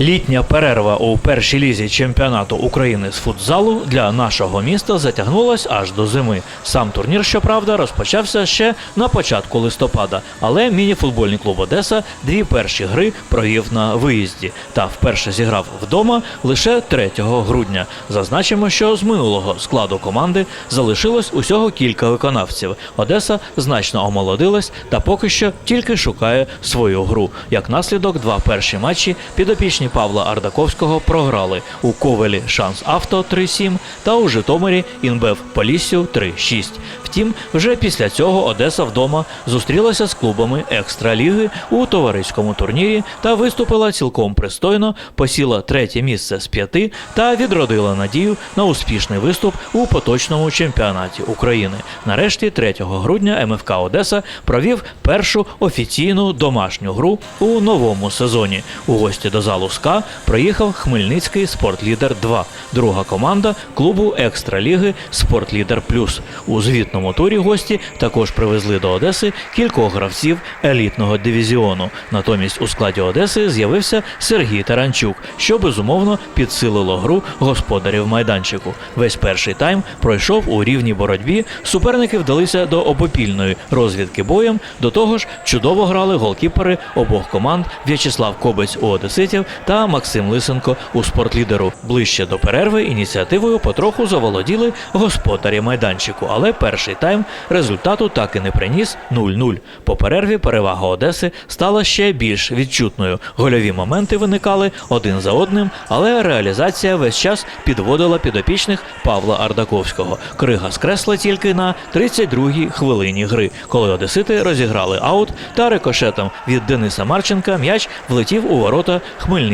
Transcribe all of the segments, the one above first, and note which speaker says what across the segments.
Speaker 1: Літня перерва у першій лізі чемпіонату України з футзалу для нашого міста затягнулась аж до зими. Сам турнір, щоправда, розпочався ще на початку листопада, але міні-футбольний клуб Одеса дві перші гри провів на виїзді та вперше зіграв вдома лише 3 грудня. Зазначимо, що з минулого складу команди залишилось усього кілька виконавців. Одеса значно омолодилась та поки що тільки шукає свою гру. Як наслідок, два перші матчі підопічні Павла Ардаковського програли у Ковелі Шанс Авто 3-7 та у Житомирі Інбев Поліссю 3-6. Втім, вже після цього Одеса вдома зустрілася з клубами екстраліги у товариському турнірі та виступила цілком пристойно, посіла третє місце з п'яти та відродила надію на успішний виступ у поточному чемпіонаті України. Нарешті 3 грудня МФК Одеса провів першу офіційну домашню гру у новому сезоні. У гості до залу СКА приїхав Хмельницький Спортлідер 2, друга команда клубу Екстраліги Спортлідер Плюс. У звітному турі гості також привезли до Одеси кількох гравців елітного дивізіону. Натомість у складі Одеси з'явився Сергій Таранчук, що безумовно підсилило гру господарів майданчику. Весь перший тайм пройшов у рівній боротьбі. Суперники вдалися до обопільної розвідки боєм. До того ж, чудово грали голкіпери обох команд В'ячеслав Кобець у Одеситів та Максим Лисенко у спортлідеру. Ближче до перерви ініціативою потроху заволоділи господарі майданчику, але перший тайм результату так і не приніс 0-0. По перерві перевага Одеси стала ще більш відчутною. Гольові моменти виникали один за одним, але реалізація весь час підводила підопічних Павла Ардаковського. Крига скресла тільки на 32-й хвилині гри, коли одесити розіграли аут та рикошетом від Дениса Марченка м'яч влетів у ворота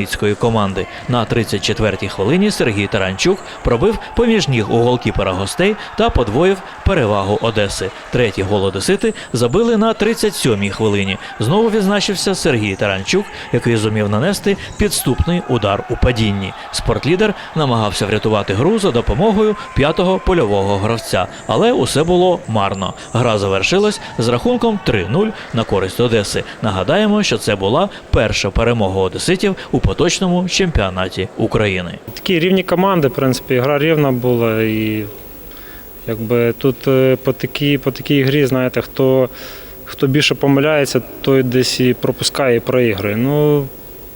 Speaker 1: хмельницької команди. На 34-й хвилині Сергій Таранчук пробив поміж ніг у голкіпера гостей та подвоїв перевагу Одеси. Третій гол Одесити забили на 37-й хвилині. Знову відзначився Сергій Таранчук, який зумів нанести підступний удар у падінні. Спортлідер намагався врятувати гру за допомогою п'ятого польового гравця, але усе було марно. Гра завершилась з рахунком 3-0 на користь Одеси. Нагадаємо, що це була перша перемога одеситів у поточному чемпіонаті України.
Speaker 2: Такі рівні команди, в принципі, гра рівна була. І якби тут е, по такій, по такій грі, знаєте, хто, хто більше помиляється, той десь і пропускає і проігрує. Ну,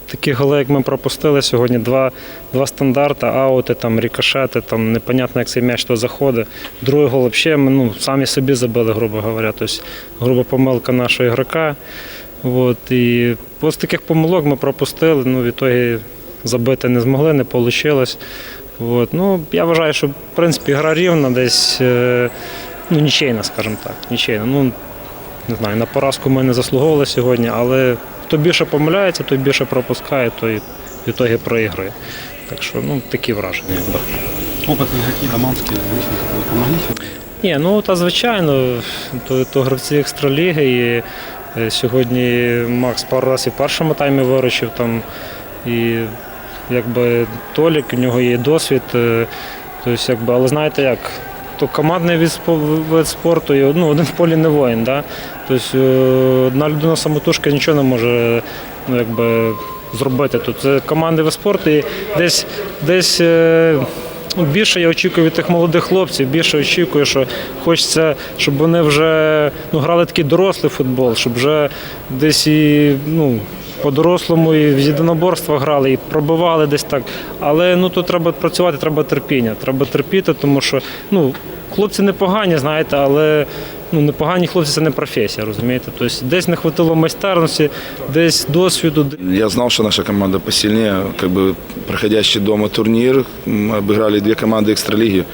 Speaker 2: такі голи, як ми пропустили сьогодні, два, два стандарти, аути, там, рікошети, там, непонятно, як цей м'яч то заходить. Другий гол взагалі ми ну, самі собі забили, грубо говоря. Тобто, груба помилка нашого ігрока. От, і ось таких помилок ми пропустили, ну, в ітогі забити не змогли, не вийшло. От, ну, я вважаю, що в принципі гра рівна, десь е, ну, нічийна, скажімо так. Нічийна. Ну, не знаю, на поразку ми не заслуговували сьогодні, але хто більше помиляється, той більше пропускає, той в ітогі проігрує. Так що ну, такі враження. якби.
Speaker 3: Опытные игроки, Даманский, Лысенко помогли сегодня?
Speaker 2: Ні, ну та звичайно, то, то гравці екстраліги. І е, сьогодні Макс пару разів в першому таймі виручив там. І якби Толік, у нього є досвід. е, Тобто, якби, але знаєте як, то командний від, спорту, ну, один в полі не воїн. Да? Тобто е, одна людина самотужка нічого не може ну, якби, зробити. Тут це командний вид спорту і десь десь. Ну, більше я очікую від тих молодих хлопців, більше очікую, що хочеться, щоб вони вже ну, грали такий дорослий футбол, щоб вже десь і ну, по-дорослому і в єдиноборства грали, і пробивали десь так. Але ну, тут треба працювати, треба терпіння. Треба терпіти, тому що ну, хлопці непогані, знаєте, але ну, непогані хлопці це не професія, розумієте? Тобто десь не хватило майстерності, десь досвіду.
Speaker 4: Я знал, что наша команда посильнее. Как бы проходящий дома турнир, мы обыграли две команды экстралиги.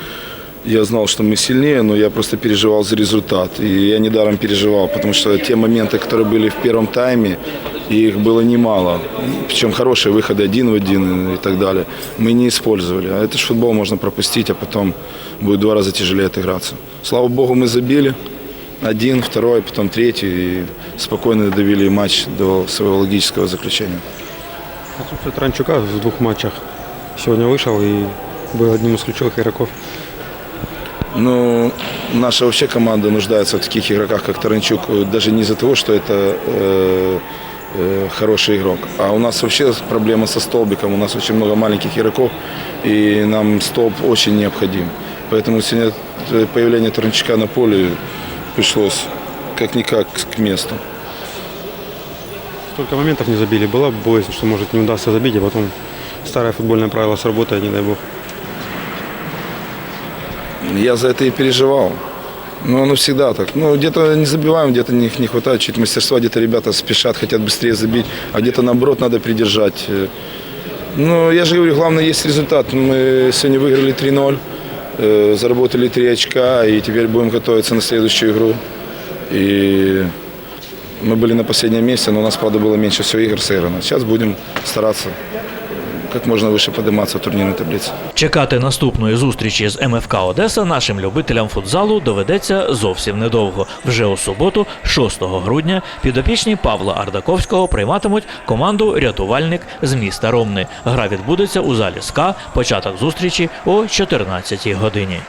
Speaker 4: Я знал, что мы сильнее, но я просто переживал за результат. И я недаром переживал, потому что те моменты, которые были в первом тайме, их было немало. Причем хорошие выходы один в один и так далее. Мы не использовали. А это ж футбол можно пропустить, а потом будет в два раза тяжелее отыграться. Слава богу, мы забили. Один, второй, потом третий. И спокойно довели матч до своего логического заключения.
Speaker 3: Отсутствие Таранчука в двух матчах сегодня вышел и был одним из ключевых игроков.
Speaker 4: Ну, наша вообще команда нуждается в таких игроках, как Таранчук, даже не из-за того, что это э, э, хороший игрок. А у нас вообще проблема со столбиком. У нас очень много маленьких игроков, и нам столб очень необходим. Поэтому сегодня э, появление Турнчака на поле пришлось как-никак к месту.
Speaker 3: Столько моментов не забили. Была боязнь, что может не удастся забить, а потом старое футбольное правило сработает, не дай бог.
Speaker 4: Я за это и переживал. Но оно всегда так. Ну, где-то не забиваем, где-то не, не хватает чуть мастерства, где-то ребята спешат, хотят быстрее забить, а где-то наоборот надо придержать. Э, Ну, я же говорю, главное есть результат. Мы сегодня выиграли 3-0, э, заработали 3 очка, и теперь будем готовиться на следующую игру. И мы были на последнем месте, но у нас, правда, было меньше всего игр сыграно. Сейчас будем стараться как можна вище подиматися в турнірній таблиці.
Speaker 1: Чекати наступної зустрічі з МФК Одеса нашим любителям футзалу доведеться зовсім недовго. Вже у суботу, 6 грудня, підопічні Павла Ардаковського прийматимуть команду Рятувальник з міста Ромни. Гра відбудеться у залі СКА. Початок зустрічі о 14 годині.